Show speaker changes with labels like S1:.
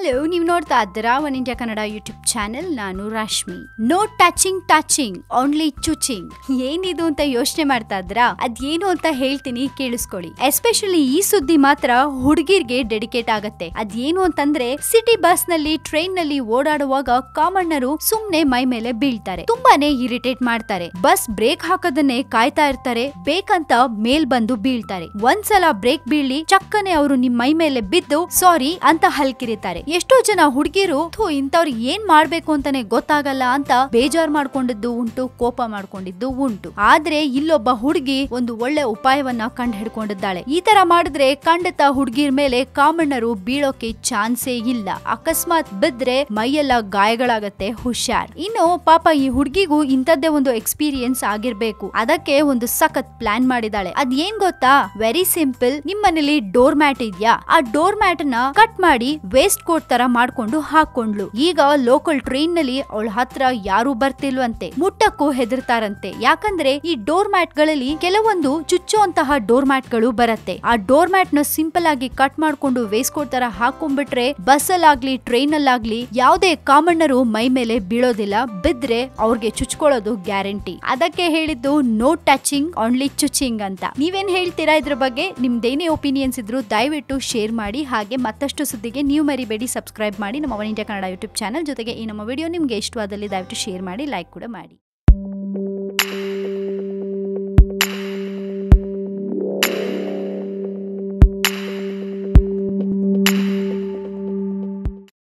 S1: Hello ನೀವು ನೋಡ್ತಾ ಇದ್ದೀರಾ one India Kannada YouTube channel ನಾನು Rashmi no touching touching only ಚುಚಿಂಗ್ ಏನಿದು ಅಂತ ಯೋಚನೆ ಮಾಡ್ತಾ ಇದ್ರಾ ಅದೇನು ಅಂತ ಹೇಳ್ತೀನಿ, ಕೇಳಿಸ್ಕೊಳ್ಳಿ. ಎಸ್ಪೆಷಲಿ ಈ ಸುದ್ದಿ ಮಾತ್ರ ಹುಡುಗಿರ್ಗೆ ಡೆಡಿಕೇಟ್ ಆಗತ್ತೆ. ಅದೇನು ಅಂತಂದ್ರೆ ಸಿಟಿ ಬಸ್ನಲ್ಲಿ ಟ್ರೈನ್ನಲ್ಲಿ ಓಡಾಡುವಾಗ ಕಾಮಣ್ಣರು ಸುಮ್ನೆ ಮೈ ಮೇಲೆ ಬೀಳ್ತಾರೆ. ತುಂಬಾನೇ ಇರಿಟೇಟ್ ಮಾಡ್ತಾರೆ. ಬಸ್ ಬ್ರೇಕ್ ಹಾಕೋದನ್ನೇ ಕಾಯ್ತಾ ಇರ್ತಾರೆ. ಬೇಕಂತ ಮೇಲ್ ಬಂದು ಬೀಳ್ತಾರೆ. ಒಂದ್ಸಲ ಬ್ರೇಕ್ ಬೀಳಿ ಚಕ್ಕನೆ ಅವರು ನಿಮ್ ಮೈ ಮೇಲೆ ಬಿದ್ದು ಸಾರಿ ಅಂತ ಹಲ್ಕಿರಿತಾರೆ. ಎಷ್ಟೋ ಜನ ಹುಡುಗಿರು ಇಂಥವ್ರು ಏನ್ ಮಾಡ್ಬೇಕು ಅಂತಾನೆ ಗೊತ್ತಾಗಲ್ಲ ಅಂತ ಬೇಜಾರ್ ಮಾಡ್ಕೊಂಡಿದ್ದು ಉಂಟು, ಕೋಪ ಮಾಡ್ಕೊಂಡಿದ್ದು ಉಂಟು. ಆದ್ರೆ ಇಲ್ಲೊಬ್ಬ ಹುಡುಗಿ ಒಂದು ಒಳ್ಳೆ ಉಪಾಯವನ್ನ ಕಂಡು ಹಿಡ್ಕೊಂಡಿದ್ದಾಳೆ ಈ ತರ ಮಾಡಿದ್ರೆ ಖಂಡಿತ ಹುಡುಗಿರ್ ಮೇಲೆ ಕಾಮಣ್ಣರು ಬೀಳೋಕೆ ಚಾನ್ಸೇ ಇಲ್ಲ. ಅಕಸ್ಮಾತ್ ಬಿದ್ರೆ ಮೈಯೆಲ್ಲ ಗಾಯಗಳಾಗತ್ತೆ, ಹುಷಾರ್. ಇನ್ನು ಪಾಪ ಈ ಹುಡುಗಿಗೂ ಇಂಥದ್ದೇ ಒಂದು ಎಕ್ಸ್ಪೀರಿಯನ್ಸ್ ಆಗಿರ್ಬೇಕು. ಅದಕ್ಕೆ ಒಂದು ಸಖತ್ ಪ್ಲಾನ್ ಮಾಡಿದಾಳೆ ಅದ್ ಏನ್ ಗೊತ್ತಾ? Very simple. ನಿಮ್ಮನೇಲಿ ಡೋರ್ ಮ್ಯಾಟ್ ಇದ್ಯಾ? ಆ ಡೋರ್ ಮ್ಯಾಟ್ನ ಕಟ್ ಮಾಡಿ ವೇಸ್ಟ್ ತರ ಮಾಡ್ಕೊಂಡು ಹಾಕೊಂಡ್ಲು ಈಗ ಲೋಕಲ್ ಟ್ರೈನ್ನಲ್ಲಿ ಅವಳ ಹತ್ರ ಯಾರು ಬರ್ತಿಲ್ವಂತೆ. ಮುಟ್ಟಕ್ಕೂ ಹೆದರ್ತಾರಂತೆ. ಯಾಕಂದ್ರೆ ಈ ಡೋರ್ ಮ್ಯಾಟ್ಗಳಲ್ಲಿ ಕೆಲವೊಂದು ಚುಚ್ಚುವಂತಹ ಡೋರ್ ಮ್ಯಾಟ್ಗಳು ಬರತ್ತೆ. ಆ ಡೋರ್ ಮ್ಯಾಟ್ನ ಸಿಂಪಲ್ ಆಗಿ ಕಟ್ ಮಾಡ್ಕೊಂಡು ವೇಸ್ಟ್ ಕೋಟ್ ತರ ಹಾಕೊಂಡ್ಬಿಟ್ರೆ ಬಸ್ ಅಲ್ಲಾಗ್ಲಿ ಟ್ರೈನ್ ಅಲ್ಲಾಗ್ಲಿ ಯಾವುದೇ ಕಾಮಣ್ಣರು ಮೈ ಮೇಲೆ ಬೀಳೋದಿಲ್ಲ. ಬಿದ್ರೆ ಅವ್ರಿಗೆ ಚುಚ್ಕೊಳ್ಳೋದು ಗ್ಯಾರಂಟಿ ಅದಕ್ಕೆ ಹೇಳಿದ್ದು ನೋ ಟಚಿಂಗ್ ಓನ್ಲಿ ಚುಚಿಂಗ್ ಅಂತ. ನೀವೇನ್ ಹೇಳ್ತೀರಾ ಇದ್ರ ಬಗ್ಗೆ? ನಿಮ್ದೇನೇ ಒಪಿನಿಯನ್ಸ್ ಇದ್ರು ದಯವಿಟ್ಟು ಶೇರ್ ಮಾಡಿ. ಹಾಗೆ ಮತ್ತಷ್ಟು ಸುದ್ದಿಗೆ ನೀವು ಮರಿಬೇಡಿ. ಸಬ್ಸ್ಕ್ರೈಬ್ ಮಾಡಿ ನಮ್ಮ one India Kannada YouTube channel ಜೊತೆಗೆ ಈ ನಮ್ಮ ವಿಡಿಯೋ ನಿಮಗೆ ಇಷ್ಟವಾದಲ್ಲಿ ದಯವಿಟ್ಟು ಶೇರ್ ಮಾಡಿ ಲೈಕ್ ಕೂಡ ಮಾಡಿ.